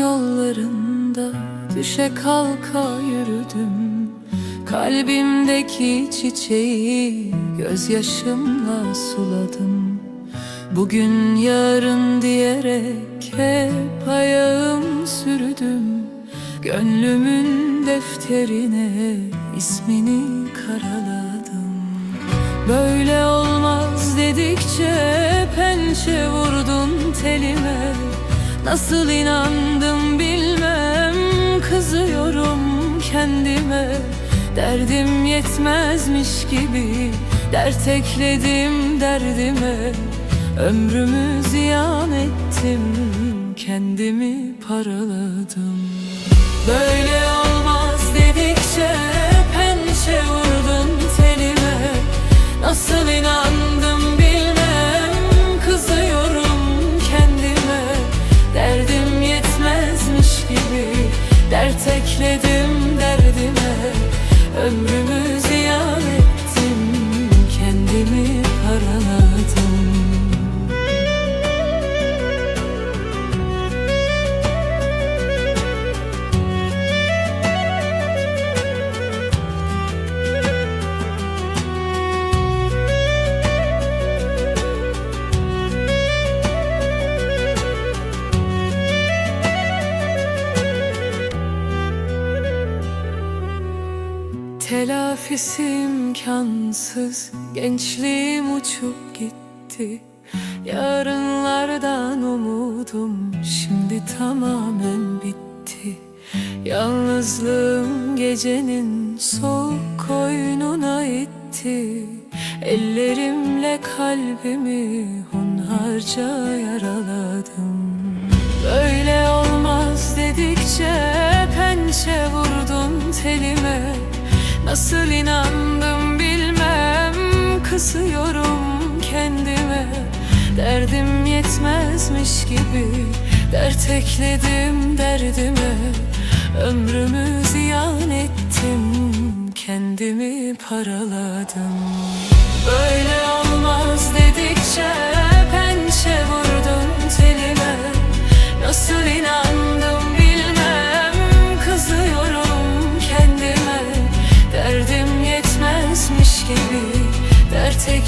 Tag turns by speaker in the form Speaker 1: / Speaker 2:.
Speaker 1: yollarında düşe kalka yürüdüm. Kalbimdeki çiçeği gözyaşımla suladım. Bugün yarın diyerek hep ayağım sürdüm. Gönlümün defterine ismini karaladım. Böyle olmaz dedikçe pençe vurdun telime Nasıl inandım bilmem. Kızıyorum kendime. Derdim yetmezmiş gibi. Dert ekledim derdime. Ömrümü ziyan ettim. Kendimi paraladım. Böyle olmaz dedikçe pençe vurdun telime Nasıl inandım dert ekledim derdime Ömrümü Telafisi imkansız Gençliğim uçup gitti. Yarınlardan umudum Şimdi tamamen bitti. Yalnızlığım gecenin soğuk koynuna itti. Ellerimle kalbimi hunharca yaraladım. Böyle olmaz dedikçe pençe vurdun telime Nasıl inandım bilmem kısıyorum kendime. Derdim yetmezmiş gibi dert ekledim derdime. Ömrümü ziyan ettim kendimi paraladım. Böyle olmaz dedikçe dert